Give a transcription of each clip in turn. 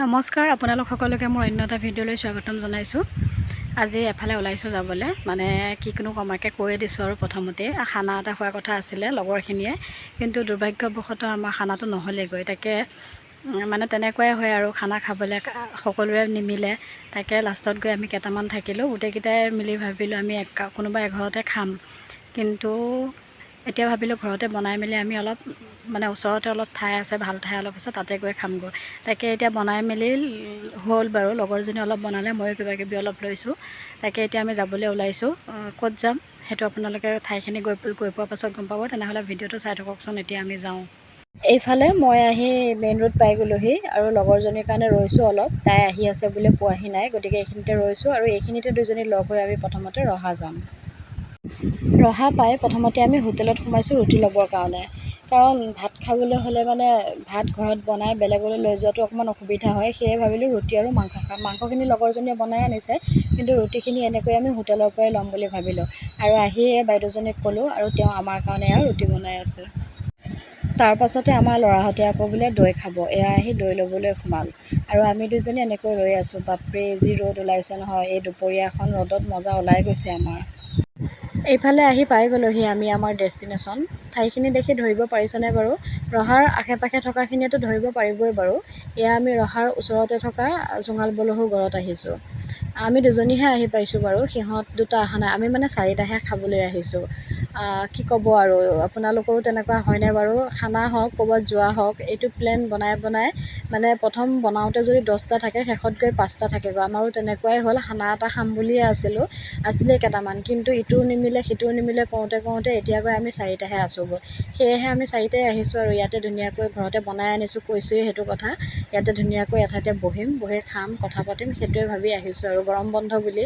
নমস্কাৰ আপোনালোক সকলোকে মোৰ অন্য এটা ভিডিঅ'লৈ স্বাগতম জনাইছোঁ। আজি এফালে ওলাইছোঁ যাবলৈ মানে কি কোনো কমাকে কৈয়ে দিছোঁ আৰু প্ৰথমতে। খানা এটা খোৱাৰ কথা আছিলে লগৰখিনিয়ে কিন্তু দুৰ্ভাগ্যবশতঃ আমাৰ খানাটো নহ'লেগৈ। তাকে মানে তেনেকুৱাই হয় আৰু খানা খাবলৈ সকলোৰে নিমিলে। তাকে লাষ্টত গৈ আমি কেইটামান থাকিলোঁ। গোটেইকেইটাই মিলি ভাবিলোঁ আমি এক কোনোবা এঘৰতে খাম। কিন্তু এতিয়া ভাবিলোঁ ঘৰতে বনাই মেলি আমি অলপ মানে ওচৰতে অলপ ঠাই আছে ভাল ঠাই অলপ আছে তাতে গৈ খামগৈ। তাকে এতিয়া বনাই মেলি হ'ল বাৰু লগৰজনী অলপ বনালে ময়ো কিবা কিবি অলপ লৈছোঁ। তাকে এতিয়া আমি যাবলৈ ওলাইছোঁ। ক'ত যাম? সেইটো আপোনালোকে ঠাইখিনি গৈ গৈ পোৱাৰ পাছত গম পাব। তেনেহ'লে ভিডিঅ'টো চাই থাককচোন এতিয়া আমি যাওঁ। এইফালে মই আহি মেইন ৰোড পাই গ'লোহি আৰু লগৰজনীৰ কাৰণে ৰৈছোঁ অলপ। তাই আহি আছে বোলে পোৱাহি নাই গতিকে এইখিনিতে ৰৈছোঁ আৰু এইখিনিতে দুজনী লগ হৈ আমি প্ৰথমতে ৰহা যাম। ৰহা পাই প্ৰথমতে আমি হোটেলত সোমাইছোঁ ৰুটি ল'বৰ কাৰণে। কাৰণ ভাত খাবলৈ হ'লে মানে ভাত ঘৰত বনাই বেলেগলৈ লৈ যোৱাটো অকণমান অসুবিধা হয়। সেয়ে ভাবিলোঁ ৰুটি আৰু মাংস খাম মাংসখিনি লগৰজনীয়ে বনাই আনিছে। কিন্তু ৰুটিখিনি এনেকৈ আমি হোটেলৰ পৰাই ল'ম বুলি ভাবিলোঁ। আৰু আহি এই বাইদেউজনীক ক'লোঁ আৰু তেওঁ আমাৰ কাৰণে আৰু ৰুটি বনাই আছে। তাৰ পাছতে আমাৰ ল'ৰাহঁতে আকৌ বোলে দৈ খাব। এয়া আহি দৈ ল'বলৈ সোমাল। আৰু আমি দুজনী এনেকৈ ৰৈ আছোঁ। বাপৰে যি ৰ'দ ওলাইছে নহয়। এই দুপৰীয়াখন ৰ'দত মজা ওলাই গৈছে আমাৰ। এইফালে আহি পাই গ'লোহি আমি আমাৰ ডেষ্টিনেশ্যন। ঠাইখিনি দেখি ধৰিব পাৰিছেনে বাৰু? ৰহাৰ আশে পাশে থকাখিনিয়েতো ধৰিব পাৰিবই বাৰু। এয়া আমি ৰহাৰ ওচৰতে থকা জোঙাল বলহু গড়ত আহিছোঁ। আমি দুজনীহে আহি পাইছোঁ বাৰু। সিহঁত দুটা অহা নাই। আমি মানে চাৰিটাহে খাবলৈ আহিছোঁ। আহ, কি ক'ব আৰু? আপোনালোকৰো তেনেকুৱা হয়নে বাৰু? খানা হওক ক'ৰবাত যোৱা হওক এইটো প্লেন বনাই বনাই মানে প্ৰথম বনাওঁতে যদি দহটা থাকে শেষত গৈ পাঁচটা থাকেগৈ। আমাৰো তেনেকুৱাই হ'ল। খানা এটা খাম বুলিয়ে আছিলোঁ। আছিলে কেইটামান। কিন্তু ইটোও নিমিলে সিটোও নিমিলে কৰোঁতে কৰোঁতে এতিয়া গৈ আমি চাৰিটাহে আছোঁগৈ। সেয়েহে আমি চাৰিটাই আহিছোঁ আৰু ইয়াতে ধুনীয়াকৈ ঘৰতে বনাই আনিছোঁ কৈছোঁৱেই সেইটো কথা। ইয়াতে ধুনীয়াকৈ এঠাইতে বহিম বহি খাম কথা পাতিম সেইটোৱে ভাবি আহিছোঁ আৰু। গৰম বন্ধ বুলি।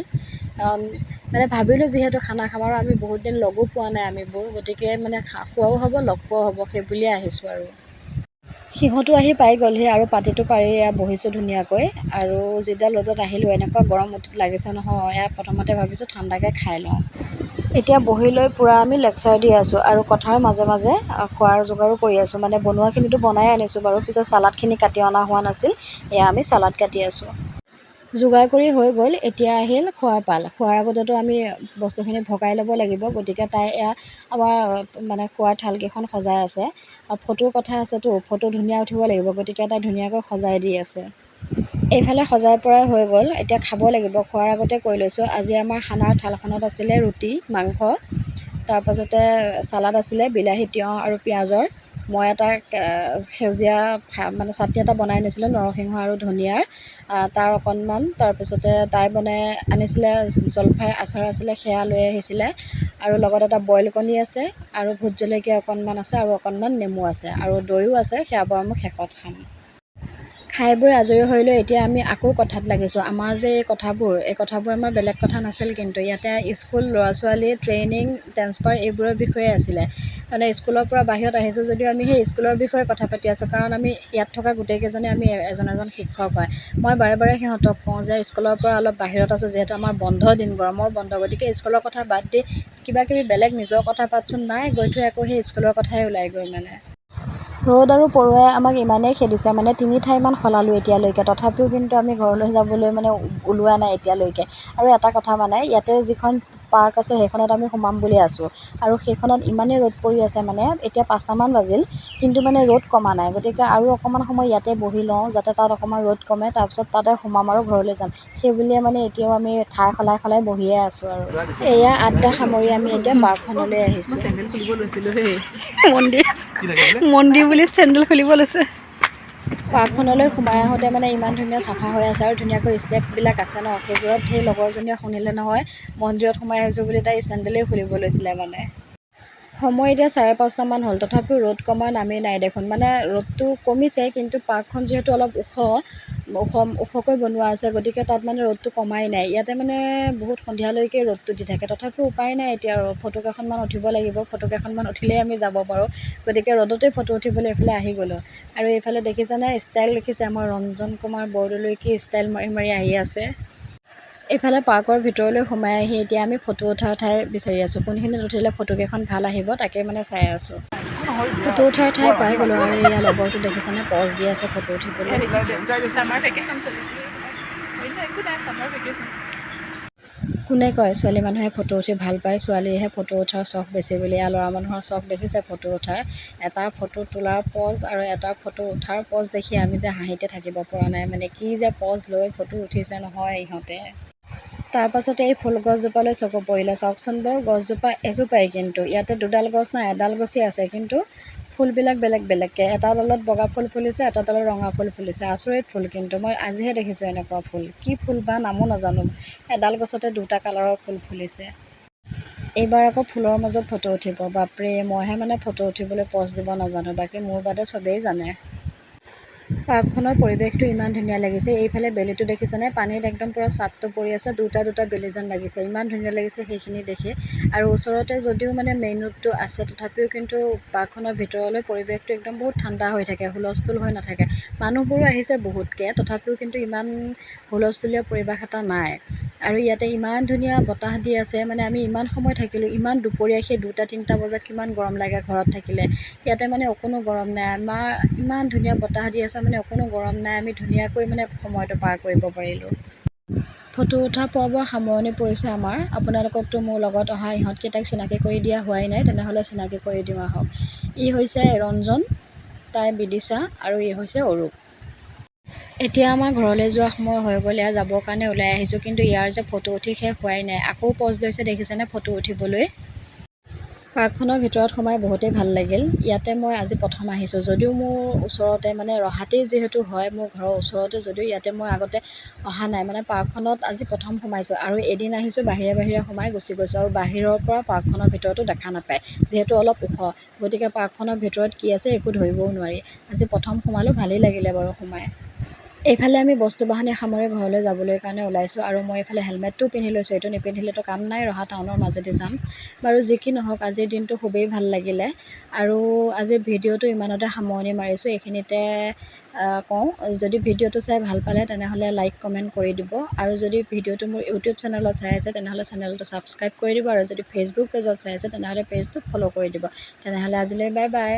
মানে ভাবিলোঁ যিহেতু খানা খাম আৰু আমি বহুত দিন লগো পোৱা নাই আমিবোৰ গতিকে মানে খা খোৱাও হ'ব লগ পোৱাও হ'ব সেই বুলিয়ে আহিছোঁ আৰু। সিহঁতো আহি পাই গ'লহি আৰু পাতিটো পাৰি এয়া বহিছোঁ ধুনীয়াকৈ। আৰু যিডাল ৰ'দত আহিলোঁ এনেকুৱা গৰম উঠ- লাগিছে নহয় এয়া প্ৰথমতে ভাবিছোঁ ঠাণ্ডাকৈ খাই লওঁ। এতিয়া বহি লৈ পূৰা আমি লেকচাৰ দি আছোঁ আৰু কথাৰ মাজে মাজে খোৱাৰ যোগাৰো কৰি আছোঁ। মানে বনোৱাখিনিতো বনাই আনিছোঁ বাৰু পিছত চালাডখিনি কাটি অনা হোৱা নাছিল এয়া আমি চালাড কাটি আছোঁ। যোগাৰ কৰি হৈ গ'ল এতিয়া আহিল খোৱাৰ পাল। খোৱাৰ আগতেতো আমি বস্তুখিনি ভগাই ল'ব লাগিব গতিকে তাই এয়া আমাৰ মানে খোৱাৰ থালকেইখন সজাই আছে। আৰু ফটোৰ কথা আছেতো ফটো ধুনীয়া উঠিব লাগিব গতিকে তাই ধুনীয়াকৈ সজাই দি আছে। এইফালে সজাই পৰাই হৈ গ'ল এতিয়া খাব লাগিব। খোৱাৰ আগতে কৈ লৈছোঁ আজি আমাৰ খানাৰ থালখনত আছিলে ৰুটি মাংস তাৰপাছতে চালাড আছিলে বিলাহী তিয়ঁহ আৰু পিঁয়াজৰ। মই এটা সেউজীয়া মানে চাটনি এটা বনাই আনিছিলোঁ নৰসিংহ আৰু ধনিয়াৰ তাৰ অকণমান তাৰপিছতে তাই বনাই আনিছিলে জলফাই আচাৰ আছিলে সেয়া লৈ আহিছিলে আৰু লগত এটা বইল কণী আছে আৰু ভোট জলকীয়া অকণমান আছে আৰু অকণমান নেমু আছে আৰু দৈও আছে সেয়া বাৰু আমি শেষত খাম। খাই বৈ আজৰি হৈ লৈ এতিয়া আমি আকৌ কথাত লাগিছোঁ। আমাৰ যে এই কথাবোৰ এই কথাবোৰ আমাৰ বেলেগ কথা নাছিল কিন্তু ইয়াতে স্কুল ল'ৰা ছোৱালী ট্ৰেইনিং ট্ৰেন্সফাৰ এইবোৰৰ বিষয়ে আছিলে। মানে স্কুলৰ পৰা বাহিৰত আহিছোঁ যদিও আমি সেই স্কুলৰ বিষয়ে কথা পাতি আছোঁ কাৰণ আমি ইয়াত থকা গোটেইকেইজনে আমি এজন এজন শিক্ষক হয়। মই বাৰে বাৰে সিহঁতক কওঁ যে স্কুলৰ পৰা অলপ বাহিৰত আছোঁ যিহেতু আমাৰ বন্ধ দিন গৰমৰ বন্ধ। গতিকে স্কুলৰ কথা বাদ দি কিবা কিবি বেলেগ নিজৰ কথা পাতচোন নাই গৈ থৈ আকৌ সেই স্কুলৰ কথাই ওলাইগৈ মানে। ৰ'দ আৰু পৰুৱাই আমাক ইমানেই খেদিছে মানে তিনি ঠাইমান সলালোঁ এতিয়ালৈকে। তথাপিও কিন্তু আমি ঘৰলৈ যাবলৈ মানে ওলোৱা নাই এতিয়ালৈকে। আৰু এটা কথা মানে ইয়াতে যিখন পাৰ্ক আছে সেইখনত আমি সোমাম বুলি আছোঁ। আৰু সেইখনত ইমানেই ৰ'দ পৰি আছে মানে এতিয়া পাঁচটামান বাজিল কিন্তু মানে ৰ'দ কমা নাই। গতিকে আৰু অকণমান সময় ইয়াতে বহি লওঁ যাতে তাত অকণমান ৰ'দ কমে তাৰপিছত তাতে সোমাম আৰু ঘৰলৈ যাম। সেই বুলিয়ে মানে এতিয়াও আমি ঠাই সলাই সলাই বহিয়ে আছোঁ আৰু। এয়া আড্ডা সামৰি আমি এতিয়া পাৰ্কখনলৈ আহিছোঁ। মন্দিৰ মন্দিৰ বুলি চেণ্ডেল খুলিব লৈছে। পাৰ্কখনলৈ সোমাই আহোঁতে মানে ইমান ধুনীয়া চাফা হৈ আছে আৰু ধুনীয়াকৈ ষ্টেপবিলাক আছে ন? সেইবোৰত সেই লগৰজনীয়ে শুনিলে নহয় মন্দিৰত সোমাই আহিছোঁ বুলি তাই চেণ্ডেলেই খুলিব লৈছিলে মানে। সময় এতিয়া চাৰে পাঁচটামান হ'ল। তথাপিও ৰ'দ কমাৰ নামেই নাই দেখোন। মানে ৰ'দটো কমিছে কিন্তু পাৰ্কখন যিহেতু অলপ ওখ ওখ ওখকৈ বনোৱা আছে গতিকে তাত মানে ৰ'দটো কমাই নাই। ইয়াতে মানে বহুত সন্ধিয়ালৈকে ৰ'দটো দি থাকে। তথাপিও উপায় নাই এতিয়া আৰু। ফটো কেইখনমান উঠিব লাগিব। ফটো কেইখনমান উঠিলেই আমি যাব পাৰোঁ। গতিকে ৰ'দতেই ফটো উঠিবলৈ এইফালে আহি গ'লোঁ। আৰু এইফালে দেখিছেনে? ষ্টাইল দেখিছে। আমাৰ ৰঞ্জন কুমাৰ বৰদলৈ কি ষ্টাইল মাৰি মাৰি আহি আছে। এইফালে পাৰ্কৰ ভিতৰলৈ সোমাই আহি এতিয়া আমি ফটো উঠাৰ ঠাই বিচাৰি আছোঁ। কোনখিনিত উঠিলে ফটোকেইখন ভাল আহিব তাকে মানে চাই আছোঁ। ফটো উঠাৰ ঠাই পাই গ'লোঁ আৰু এয়া লগৰটো দেখিছেনে? পজ দি আছে ফটো উঠিবলৈ। কোনে কয় ছোৱালী মানুহে ফটো উঠি ভাল পায় ছোৱালীহে ফটো উঠাৰ চখ বেছি বুলি। এয়া ল'ৰা মানুহৰ চখ দেখিছে ফটো উঠাৰ। এটা ফটো তোলাৰ পজ আৰু এটা ফটো উঠাৰ পজ দেখি আমি যে হাঁহিতে থাকিব পৰা নাই। মানে কি যে পজ লৈ ফটো উঠিছে নহয় ইহঁতে। তাৰ পাছতে এই ফুল গছজোপালৈ চকু পৰিলে। চাওকচোন বাৰু গছজোপা এজোপাই কিন্তু। ইয়াতে দুডাল গছ নাই এডাল গছেই আছে। কিন্তু ফুলবিলাক বেলেগ বেলেগকৈ। এটা ডালত বগা ফুল ফুলিছে এটা ডালত ৰঙা ফুল ফুলিছে। আচৰিত ফুল কিন্তু। মই আজিহে দেখিছোঁ এনেকুৱা ফুল। কি ফুল বা নামো নাজানো। এডাল গছতে দুটা কালাৰৰ ফুল ফুলিছে। এইবাৰ আকৌ ফুলৰ মাজত ফটো উঠিব। বাপৰে মইহে মানে ফটো উঠিবলৈ পজ দিব নাজানো। বাকী মোৰ বাদে চবেই জানে। পাৰ্কখনৰ পৰিৱেশটো ইমান ধুনীয়া লাগিছে। এইফালে বেলিটো দেখিছেনে? পানীত একদম পূৰা চাটটো পৰি আছে দুটা দুটা বেলি যেন লাগিছে। ইমান ধুনীয়া লাগিছে সেইখিনি দেখি। আৰু ওচৰতে যদিও মানে মেইন ৰোডটো আছে তথাপিও কিন্তু পাৰ্কখনৰ ভিতৰলৈ পৰিৱেশটো একদম বহুত ঠাণ্ডা হৈ থাকে হুলস্থুল হৈ নাথাকে। মানুহবোৰো আহিছে বহুতকৈ তথাপিও কিন্তু ইমান হুলস্থুলীয়া পৰিৱেশ এটা নাই। আৰু ইয়াতে ইমান ধুনীয়া বতাহ দি আছে মানে আমি ইমান সময় থাকিলোঁ ইমান দুপৰীয়া সেই দুটা তিনিটা বজাত কিমান গৰম লাগে ঘৰত থাকিলে। ইয়াতে মানে অকণো গৰম নাই আমাৰ ইমান ধুনীয়া বতাহ দি আছে মানে অকণো গৰম নাই আমি ধুনীয়াকৈ মানে সময়টো পাৰ কৰিব পাৰিলোঁ। ফটো উঠা পৰ্বৰ সামৰণি পৰিছে আমাৰ আপোনালোককতো মোৰ লগত অহা ইহঁতকেইটাক চিনাকি কৰি দিয়া হোৱাই নাই তেনেহ'লে চিনাকি কৰি দিওঁ আহক। ই হৈছে ৰঞ্জন তাই বিদিশা আৰু ই হৈছে অৰূপ। এতিয়া আমাৰ ঘৰলৈ যোৱা সময় হৈ গ'ল এয়া যাবৰ কাৰণে ওলাই আহিছোঁ কিন্তু ইয়াৰ যে ফটো উঠি শেষ হোৱাই নাই। আকৌ পজ লৈছে দেখিছেনে ফটো উঠিবলৈ? পাৰ্কখনৰ ভিতৰত সোমাই বহুতেই ভাল লাগিল। ইয়াতে মই আজি প্ৰথম আহিছোঁ। যদিও মোৰ ওচৰতে মানে ৰহাতেই যিহেতু হয় মোৰ ঘৰৰ ওচৰতে যদিও ইয়াতে মই আগতে অহা নাই মানে পাৰ্কখনত আজি প্ৰথম সোমাইছোঁ আৰু এদিন আহিছোঁ বাহিৰে বাহিৰে সোমাই গুচি গৈছোঁ আৰু বাহিৰৰ পৰা পাৰ্কখনৰ ভিতৰতো দেখা নাপায় যিহেতু অলপ ওখ। গতিকে পাৰ্কখনৰ ভিতৰত কি আছে একো ধৰিবও নোৱাৰি। আজি প্ৰথম সোমালোঁ ভালেই লাগিলে বাৰু সোমাই। এইফালে আমি বস্তু বাহানি সামৰি ঘৰলৈ যাবলৈ কাৰণে ওলাইছোঁ আৰু মই এইফালে হেলমেটটোও পিন্ধি লৈছোঁ এইটো নিপিন্ধিলেতো কাম নাই ৰহা টাউনৰ মাজেদি যাম। বাৰু যি কি নহওক আজিৰ দিনটো খুবেই ভাল লাগিলে আৰু আজিৰ ভিডিঅ'টো ইমানতে সামৰণি মাৰিছোঁ এইখিনিতে কওঁ যদি ভিডিঅ'টো চাই ভাল পালে তেনেহ'লে লাইক কমেণ্ট কৰি দিব আৰু যদি ভিডিঅ'টো মোৰ ইউটিউব চেনেলত চাই আছে তেনেহ'লে চেনেলটো ছাবস্ক্ৰাইব কৰি দিব আৰু যদি ফেচবুক পেজত চাই আছে তেনেহ'লে পেজটো ফ'ল' কৰি দিব। তেনেহ'লে আজিলৈ বাই বাই